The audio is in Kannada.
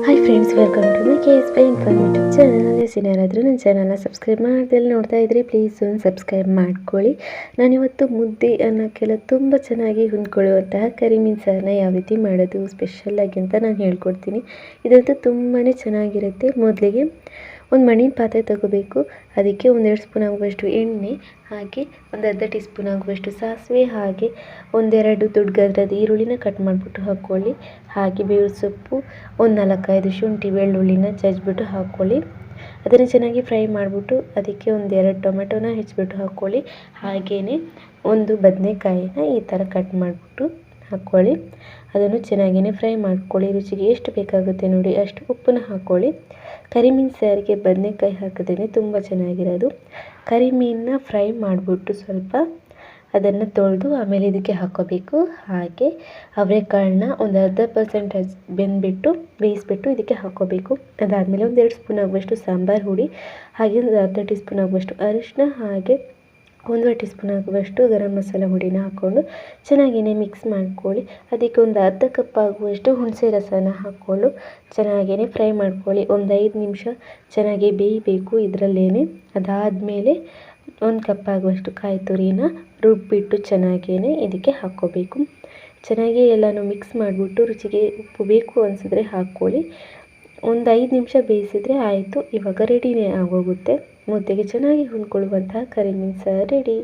Hi friends welcome to my K S by informative channel ಯಾರಾದರೂ ನನ್ನ ಚಾನಲ್ನ ಸಬ್ಸ್ಕ್ರೈಬ್ ಮಾಡ್ದಲ್ಲಿ ನೋಡ್ತಾ ಇದ್ರೆ ಪ್ಲೀಸ್ ಒಂದು ಸಬ್ಸ್ಕ್ರೈಬ್ ಮಾಡ್ಕೊಳ್ಳಿ. ನಾನಿವತ್ತು ಮುದ್ದೆ ಅನ್ನೋಕ್ಕೆಲ್ಲ ತುಂಬ ಚೆನ್ನಾಗಿ ಹೊಂದ್ಕೊಳ್ಳುವಂತಹ ಕರಿಮೀನು ಯಾವ ರೀತಿ ಮಾಡೋದು ಸ್ಪೆಷಲ್ಲಾಗಿ ಅಂತ ನಾನು ಹೇಳ್ಕೊಡ್ತೀನಿ. ಇದಂತೂ ತುಂಬಾ ಚೆನ್ನಾಗಿರುತ್ತೆ. ಮೊದಲಿಗೆ ಒಂದು ಮಣ್ಣಿನ ಪಾತ್ರೆ ತಗೋಬೇಕು. ಅದಕ್ಕೆ ಒಂದೆರಡು ಸ್ಪೂನ್ ಆಗುವಷ್ಟು ಎಣ್ಣೆ, ಹಾಗೆ ಒಂದು ಅರ್ಧ ಟೀ ಸ್ಪೂನ್ ಆಗುವಷ್ಟು ಸಾಸಿವೆ, ಹಾಗೆ ಒಂದೆರಡು ದೊಡ್ಡ ಗದ್ರದ ಈರುಳ್ಳಿನ ಕಟ್ ಮಾಡಿಬಿಟ್ಟು ಹಾಕ್ಕೊಳ್ಳಿ ಹಾಗೆ ಬೇವಿನ ಸೊಪ್ಪು, ಒಂದು ನಾಲ್ಕೈದು ಶುಂಠಿ, ಬೆಳ್ಳುಳ್ಳಿನ ಜಜ್ಜಿಬಿಟ್ಟು ಹಾಕ್ಕೊಳ್ಳಿ ಅದನ್ನು ಚೆನ್ನಾಗಿ ಫ್ರೈ ಮಾಡಿಬಿಟ್ಟು ಅದಕ್ಕೆ ಒಂದೆರಡು ಟೊಮೆಟೊನ ಹೆಚ್ಚಿಬಿಟ್ಟು ಹಾಕ್ಕೊಳ್ಳಿ ಹಾಗೆಯೇ ಒಂದು ಬದನೆಕಾಯಿನ ಈ ಥರ ಕಟ್ ಮಾಡಿಬಿಟ್ಟು ಹಾಕ್ಕೊಳ್ಳಿ ಅದನ್ನು ಚೆನ್ನಾಗಿಯೇ ಫ್ರೈ ಮಾಡ್ಕೊಳ್ಳಿ. ರುಚಿಗೆ ಎಷ್ಟು ಬೇಕಾಗುತ್ತೆ ನೋಡಿ, ಅಷ್ಟು ಉಪ್ಪನ್ನು ಹಾಕ್ಕೊಳ್ಳಿ ಕರಿಮೀನು ಸಾರಿಗೆ ಬದನೆಕಾಯಿ ಹಾಕಿದ್ರೆ ತುಂಬ ಚೆನ್ನಾಗಿರೋದು. ಕರಿಮೀನನ್ನ ಫ್ರೈ ಮಾಡಿಬಿಟ್ಟು ಸ್ವಲ್ಪ ಅದನ್ನು ತೊಳೆದು ಆಮೇಲೆ ಇದಕ್ಕೆ ಹಾಕ್ಕೋಬೇಕು ಹಾಗೆ ಅವರೆಕಾಳನ್ನ ಒಂದು ಅರ್ಧ ಪರ್ಸೆಂಟ್ ಬೆಂದುಬಿಟ್ಟು, ಬೇಯಿಸಿಬಿಟ್ಟು ಇದಕ್ಕೆ ಹಾಕ್ಕೋಬೇಕು ಅದಾದಮೇಲೆ ಒಂದೆರಡು ಸ್ಪೂನ್ ಆಗುವಷ್ಟು ಸಾಂಬಾರು ಹುಡಿ ಹಾಗೆ ಒಂದು ಅರ್ಧ ಟೀ ಸ್ಪೂನ್ ಆಗುವಷ್ಟು ಅರಿಶಿನ ಹಾಗೆ ಒಂದೂವರೆ ಟೀ ಸ್ಪೂನ್ ಆಗುವಷ್ಟು ಗರಂ ಮಸಾಲ ಹುಡಿನ ಹಾಕ್ಕೊಂಡು ಚೆನ್ನಾಗಿಯೇ ಮಿಕ್ಸ್ ಮಾಡ್ಕೊಳ್ಳಿ. ಅದಕ್ಕೆ ಒಂದು ಅರ್ಧ ಕಪ್ ಆಗುವಷ್ಟು ಹುಣಸೆ ರಸನ ಹಾಕ್ಕೊಂಡು ಚೆನ್ನಾಗಿಯೇ ಫ್ರೈ ಮಾಡ್ಕೊಳ್ಳಿ. ಒಂದು ಐದು ನಿಮಿಷ ಚೆನ್ನಾಗಿ ಬೇಯಬೇಕು ಇದರಲ್ಲೇ ಅದಾದಮೇಲೆ ಒಂದು ಕಪ್ ಆಗುವಷ್ಟು ಕಾಯಿ ತುರಿನ ರುಬ್ಬಿಟ್ಟು ಚೆನ್ನಾಗಿಯೇ ಇದಕ್ಕೆ ಹಾಕ್ಕೋಬೇಕು. ಚೆನ್ನಾಗಿ ಎಲ್ಲನೂ ಮಿಕ್ಸ್ ಮಾಡಿಬಿಟ್ಟು ರುಚಿಗೆ ಉಪ್ಪು ಬೇಕು ಅನಿಸಿದ್ರೆ ಹಾಕ್ಕೊಳ್ಳಿ. ಒಂದು ಐದು ನಿಮಿಷ ಬೇಯಿಸಿದರೆ ಆಯಿತು. ಇವಾಗ ರೆಡಿನೇ ಆಗೋಗುತ್ತೆ. ಮುದ್ದೆಗೆ ಚೆನ್ನಾಗಿ ಹೊಂದ್ಕೊಳ್ಳುವಂತಹ ಕರಿಮೀನು ಸಾರು ರೆಡಿ